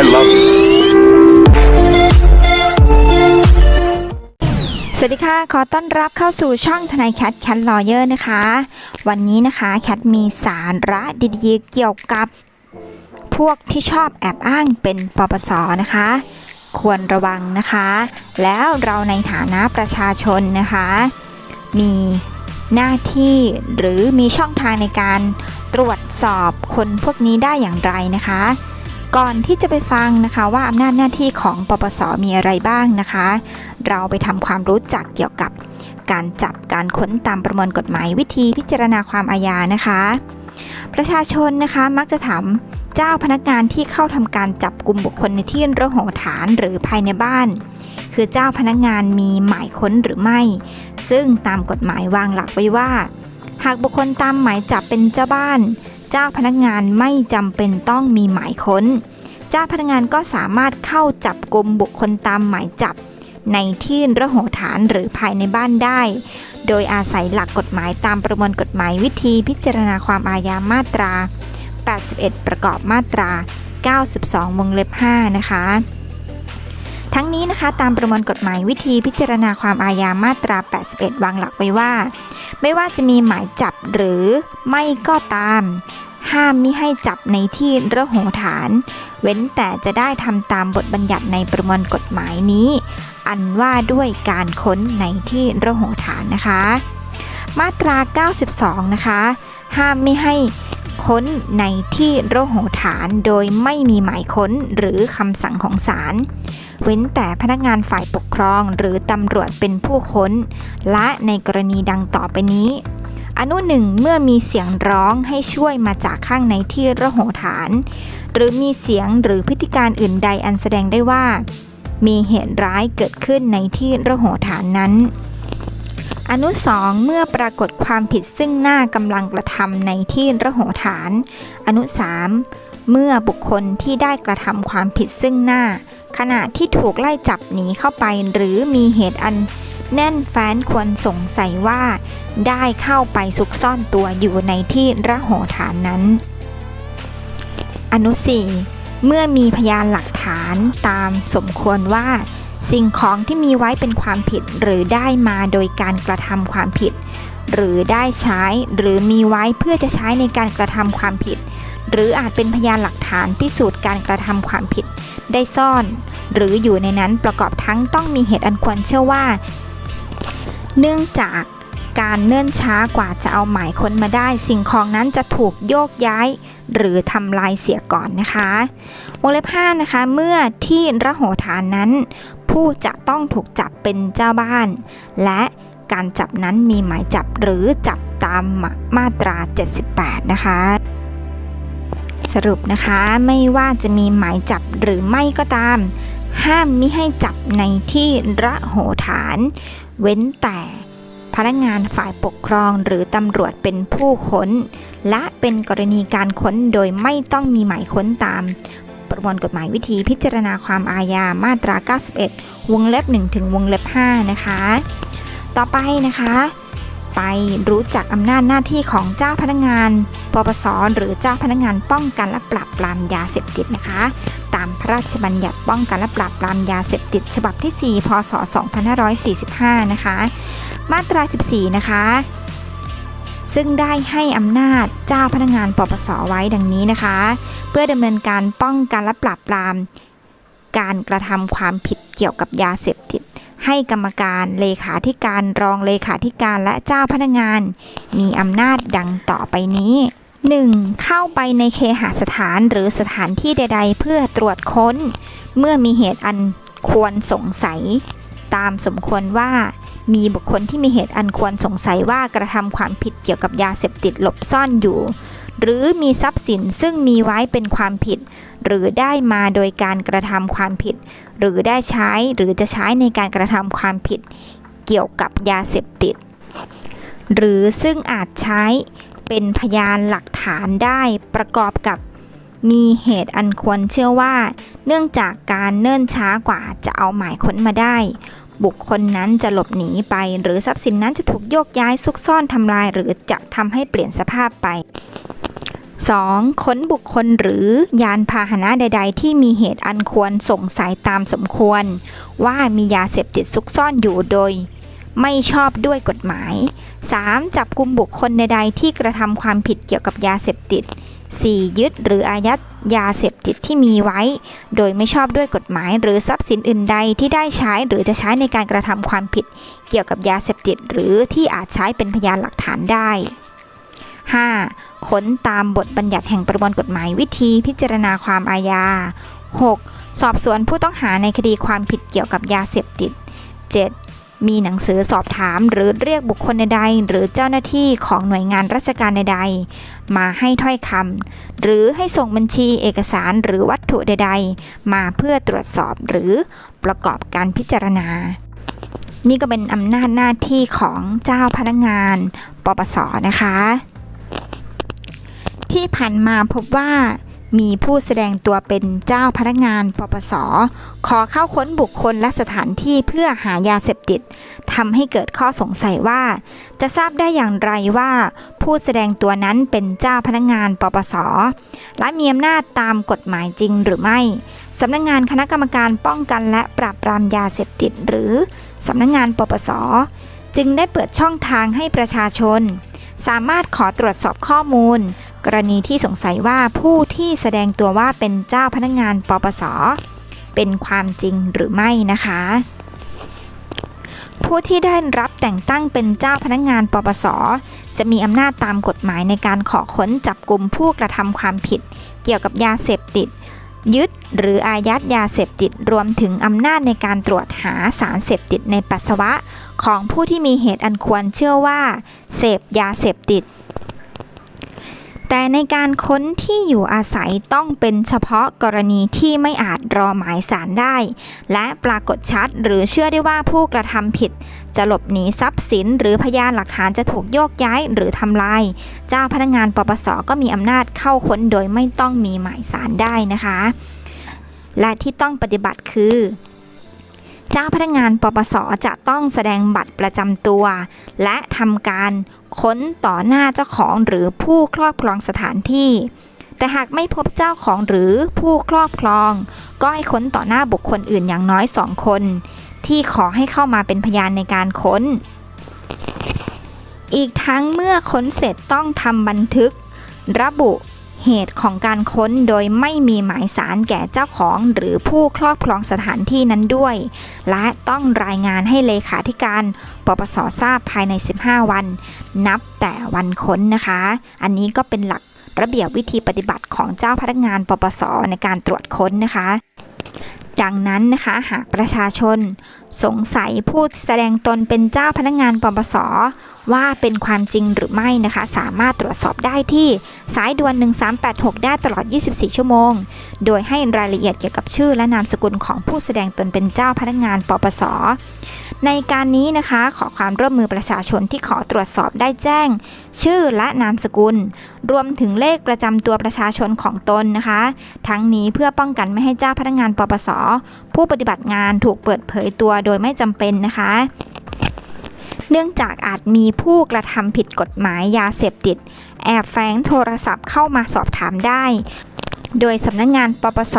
I love สวัสดีค่ะ ขอต้อนรับเข้าสู่ช่องทนายแคทแคทลอเยอร์นะคะ วันนี้นะคะแคทมีสาระดีๆเกี่ยวกับ พวกที่ชอบแอบอ้างเป็นปปสนะคะ ควรระวังนะคะ แล้วเราในฐานะประชาชนนะคะ มีหน้าที่หรือมีช่องทางในการตรวจสอบคนพวกนี้ได้อย่างไรนะคะ ก่อนที่จะไปฟังนะคะว่าอำนาจหน้าที่ของปปสมีอะไรบ้างนะคะ เราไปทำความรู้จักเกี่ยวกับการจับการค้นตามประมวลกฎหมายวิธีพิจารณาความอาญานะคะ ประชาชนนะคะมักจะถามเจ้าพนักงานที่เข้าทำการจับกลุ่มบุคคลในที่ระโหฐานหรือภายในบ้าน คือเจ้าพนักงานมีหมายค้นหรือไม่ ซึ่งตามกฎหมายวางหลักไว้ว่า หากบุคคลตามหมายจับเป็นเจ้าบ้าน เจ้าพนักงานไม่จำเป็นต้องมีหมายค้น เจ้าพนักงานก็สามารถเข้าจับกลุ่มบุคคลตามหมายจับ ในที่ระโหฐานหรือภายในบ้านได้ โดยอาศัยหลักกฎหมายตามประมวลกฎหมายวิธีพิจารณาความอาญามาตรา 81 ประกอบมาตรา 92วงเล็บ5นะคะทั้งนี้นะคะตามประมวลกฎหมายวิธีพิจารณาความอาญามาตรา 81 วางหลักไว้ว่า ไม่ว่าจะมีหมายจับหรือไม่ก็ตาม ห้ามมิให้จับในที่ระโหฐาน เว้นแต่จะได้ทำตามบทบัญญัติในประมวลกฎหมายนี้ อันว่าด้วยการค้นในที่ระโหฐานนะคะ มาตรา 92 นะคะ ห้ามไม่ให้ค้นในที่ระโหฐานโดยไม่มีหมายค้นหรือคำสั่งของศาล เว้นแต่พนักงานฝ่ายปกครองหรือตำรวจเป็นผู้ค้น และในกรณีดังต่อไปนี้ อนุหนึ่งเมื่อมีเสียงร้องให้ช่วยมาจากข้างในที่ระโหฐาน หรือมีเสียงหรือพฤติการอื่นใดอันแสดงได้ว่า มีเหตุร้ายเกิดขึ้นในที่ระโหฐานนั้น อนุสองเมื่อปรากฏความผิดซึ่งหน้ากำลังกระทำในที่ระโหฐาน อนุสามเมื่อบุคคลที่ได้กระทำความผิดซึ่งหน้า ขณะที่ถูกไล่จับหนีเข้าไปหรือมีเหตุอัน แน่นแฟ้นควรสงสัยว่า ได้เข้าไปซุกซ่อนตัวอยู่ในที่ระโหฐานนั้น อนุสี่เมื่อมีพยานหลักฐานตามสมควรว่า สิ่งของที่มีไว้เป็นความผิดหรือได้มาโดยการกระทำความผิด หรือได้ใช้หรือมีไว้เพื่อจะใช้ในการกระทำความผิด หรืออาจเป็นพยานหลักฐานพิสูจน์การกระทำความผิด ได้ซ่อน หรืออยู่ในนั้นประกอบทั้งต้องมีเหตุอันควรเชื่อว่า เนื่องจากการเนื่นช้ากว่าจะเอาหมายค้นมาได้ สิ่งของนั้นจะถูกโยกย้าย หรือทำลายเสียก่อนนะคะวงเล็บ5นะคะ เมื่อที่ระโหฐานนั้น ผู้จะต้องถูกจับเป็นเจ้าบ้าน และการจับนั้นมีหมายจับหรือจับตามมาตรา 78 นะคะ สรุปนะคะไม่ว่าจะมีหมายจับหรือไม่ก็ตาม ห้ามมิให้จับในที่ระโหฐาน เว้นแต่พนักงานฝ่ายปกครองหรือตำรวจเป็นผู้ค้น และเป็นกรณีการค้นโดยไม่ต้องมีหมายค้นตาม ประมวลกฎหมายวิธีพิจารณาความอาญามาตรา 91 วงเล็บ 1 ถึงวงเล็บ 5 นะคะ ต่อไปนะคะ ไป รู้จักอำนาจหน้าที่ของเจ้าพนักงาน ปปส หรือเจ้าพนักงานป้องกันและปราบปรามยาเสพติดนะคะ ตามพระราชบัญญัติป้องกันและปราบปรามยาเสพติด ฉบับที่ 4 พศ 2545 นะคะ มาตรา 14 นะคะ ซึ่งได้ให้อำนาจเจ้าพนักงานปปส ไว้ดังนี้นะคะ เพื่อดำเนินการป้องกันและปราบปรามการกระทำความผิดเกี่ยวกับยาเสพติด ให้กรรมการเลขาธิการรองเลขาธิการและเจ้าพนักงาน มีอำนาจดังต่อไปนี้ 1. เข้าไปในเคหสถานหรือสถานที่ใด ๆ เพื่อตรวจค้น เมื่อมีเหตุอันควรสงสัย ตามสมควรว่า มีบุคคลที่มีเหตุอันควรสงสัยว่ากระทำความผิดเกี่ยวกับยาเสพติดหลบซ่อนอยู่ หรือมีทรัพย์สินซึ่งมีไว้เป็นความผิด หรือได้มาโดยการกระทำความผิด หรือได้ใช้หรือจะใช้ในการกระทำความผิด เกี่ยวกับยาเสพติด หรือซึ่งอาจใช้เป็นพยานหลักฐานได้ประกอบกับมีเหตุอันควรเชื่อว่า เนื่องจากการเนิ่นช้ากว่าจะเอาหมายค้นมาได้ บุคคลนั้นจะหลบหนีไป หรือทรัพย์สินนั้นจะถูกโยกย้ายซุกซ่อนทำลาย หรือจะทำให้เปลี่ยนสภาพไป 2. ค้นบุคคลหรือยานพาหนะใด ๆ ที่มีเหตุอันควรสงสัยตามสมควร ว่ามียาเสพติดซุกซ่อนอยู่โดย ไม่ชอบด้วยกฎหมาย 3. จับกลุ่มบุคคลใด ๆ ที่กระทำความผิดเกี่ยวกับยาเสพติด 4. ยึดหรืออายัดยาเสพติดที่มีไว้ โดยไม่ชอบด้วยกฎหมาย หรือทรัพย์สินอื่นใดที่ได้ใช้หรือจะใช้ในการกระทำความผิด เกี่ยวกับยาเสพติด หรือที่อาจใช้เป็นพยานหลักฐานได้ 5. ค้นตามบทบัญญัติแห่งประมวลกฎหมายวิธีพิจารณาความอาญา 6. สอบสวนผู้ต้องหาในคดีความผิดเกี่ยวกับยาเสพติด 7. มีหนังสือสอบถามหรือเรียกบุคคลใดๆหรือเจ้าหน้าที่ของหน่วยงานราชการใดๆ มาให้ถ้อยคำหรือให้ส่งบัญชีเอกสารหรือวัตถุใดๆ มาเพื่อตรวจสอบหรือประกอบการพิจารณา นี่ก็เป็นอำนาจหน้าที่ของเจ้าพนักงาน ปปสนะคะ ที่ผ่านมาพบว่ามีผู้แสดงตัวเป็นเจ้าพนักงานปปส ขอเข้าค้นบุคคลและสถานที่เพื่อหายาเสพติดทำให้เกิดข้อสงสัยว่า จะทราบได้อย่างไรว่า ผู้แสดงตัวนั้นเป็นเจ้าพนักงานปปส และมีอำนาจตามกฎหมายจริงหรือไม่สำนักงานคณะกรรมการป้องกันและปราบปรามยาเสพติด หรือสำนักงานปปส จึงได้เปิดช่องทางให้ประชาชน สามารถขอตรวจสอบข้อมูล กรณีที่สงสัยว่าผู้ที่แสดงตัวว่าเป็นเจ้าพนักงานปปส เป็นความจริงหรือไม่นะคะ ผู้ที่ได้รับแต่งตั้งเป็นเจ้าพนักงานปปส จะมีอำนาจตามกฎหมายในการขอค้นจับกลุ่มผู้กระทำความผิด เกี่ยวกับยาเสพติด ยึดหรืออายัดยาเสพติดรวมถึงอำนาจในการตรวจหาสารเสพติดในปัสสาวะ ของผู้ที่มีเหตุอันควรเชื่อว่า เสพยาเสพติด แต่ในการค้นที่อยู่อาศัยต้องเป็นเฉพาะกรณีที่ไม่อาจรอหมายสารได้ และปรากฏชัดหรือเชื่อได้ว่าผู้กระทำผิด จะหลบหนีทรัพย์สิน หรือพยานหลักฐานจะถูกโยกย้ายหรือทำลาย เจ้าพนักงานปปสก็มีอำนาจเข้าค้นโดยไม่ต้องมีหมายสารได้นะคะ และที่ต้องปฏิบัติคือ เจ้าพนักงานปปสจะต้องแสดงบัตรประจำตัว และทำการค้นต่อหน้าเจ้าของหรือผู้ครอบครองสถานที่ แต่หากไม่พบเจ้าของหรือผู้ครอบครอง ก็ให้ค้นต่อหน้าบุคคลอื่นอย่างน้อยสองคน ที่ขอให้เข้ามาเป็นพยานในการค้น อีกทั้งเมื่อค้นเสร็จต้องทำบันทึก ระบุ เหตุของการค้นโดยไม่มีหมายสารแก่เจ้าของหรือผู้ครอบครองสถานที่นั้นด้วย และต้องรายงานให้เลขาธิการปปสทราบภายใน 15 วัน นับแต่วันค้นนะคะ อันนี้ก็เป็นหลักระเบียบวิธีปฏิบัติของเจ้าพนักงานปปสในการตรวจค้นนะคะดังนั้นนะคะหากประชาชน สงสัยผู้แสดงตนเป็นเจ้าพนักงานปปส ว่าเป็นความจริงหรือไม่นะคะ สามารถตรวจสอบได้ที่สายด่วน 1386 ได้ตลอด 24 ชั่วโมง โดยให้รายละเอียดเกี่ยวกับชื่อและนามสกุลของผู้แสดงตนเป็นเจ้าพนักงานปปสในการนี้นะคะขอความร่วมมือประชาชนที่ขอตรวจสอบได้แจ้ง ชื่อและนามสกุล รวมถึงเลขประจำตัวประชาชนของตนนะคะ ทั้งนี้เพื่อป้องกันไม่ให้เจ้าพนักงานปปส ผู้ปฏิบัติงานถูกเปิดเผยตัวโดยไม่จำเป็นนะคะ เนื่องจากอาจมีผู้กระทำผิดกฎหมายยาเสพติด แอบแฝงโทรศัพท์เข้ามาสอบถามได้ โดยสำนักงงานปปส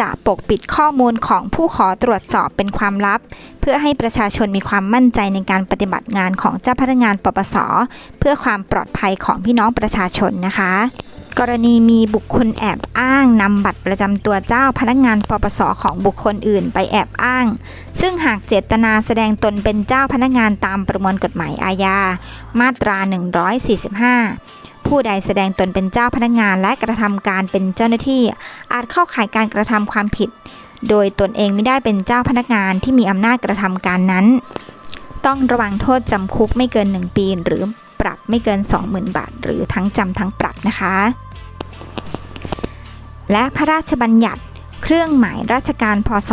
จะปกปิดข้อมูลของผู้ขอตรวจสอบเป็นความลับ เพื่อให้ประชาชนมีความมั่นใจในการปฏิบัติงานของเจ้าพนักงานปปส เพื่อความปลอดภัยของพี่น้องประชาชนนะคะ กรณีมีบุคคลแอบอ้างนำบัตรประจำตัวเจ้าพนักงานปปสของบุคคลอื่นไปแอบอ้าง ซึ่งหากเจตนาแสดงตนเป็นเจ้าพนักงานตามประมวลกฎหมายอาญา มาตรา 145 ผู้ใดแสดงตนเป็นเจ้าพนักงานและกระทำการเป็นเจ้าหน้าที่ อาจเข้าข่ายการกระทำความผิด โดยตนเองไม่ได้เป็นเจ้าพนักงานที่มีอำนาจกระทำการนั้น ต้องระวังโทษจำคุกไม่เกิน 1 ปีหรือ ปรับไม่เกิน 20,000 บาท หรือทั้งจำทั้งปรับนะคะ และพระราชบัญญัติเครื่องหมายราชการพศ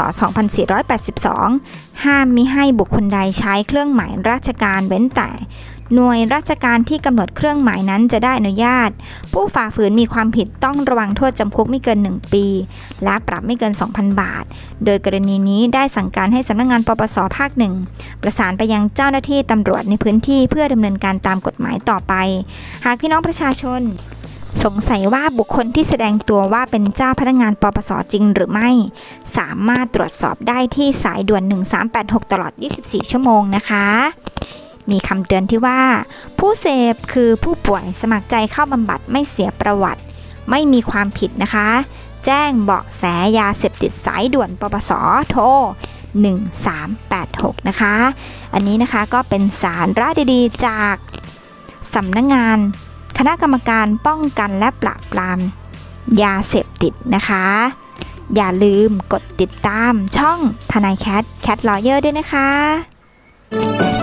2482 ห้ามมิให้บุคคลใดใช้เครื่องหมายราชการเว้นแต่ หน่วยราชการที่กำหนดเครื่องหมายนั้นจะได้อนุญาต ผู้ฝ่าฝืนมีความผิดต้องระวังโทษจำคุกไม่เกิน 1 ปี และปรับไม่เกิน 2,000 บาท โดยกรณีนี้ได้สั่งการให้สำนักงงานปปสภาคหนึ่งประสานไปยังเจ้าหน้าที่ตำรวจในพื้นที่เพื่อดำเนินการตามกฎหมายต่อไป หากพี่น้องประชาชนสงสัยว่าบุคคลที่แสดงตัวว่าเป็นเจ้าพนักงานปปสจริงหรือไม่ สามารถตรวจสอบได้ที่สายด่วน 1386 ตลอด 24 ชั่วโมงนะคะ มีคำเตือนที่ว่า ผู้เสพคือผู้ป่วยสมัครใจเข้าบำบัดไม่เสียประวัติ ไม่มีความผิดนะคะ แจ้งเบาะแสยาเสพติดสายด่วนปปสโทร1386 นะคะ อันนี้นะคะก็เป็นสารระดีๆจากสำนักงงาน คณะกรรมการป้องกันและปราบปราม ยาเสพติดนะคะ อย่าลืมกดติดตามช่องทนายแคทแคทลอเยอร์ด้วยนะคะ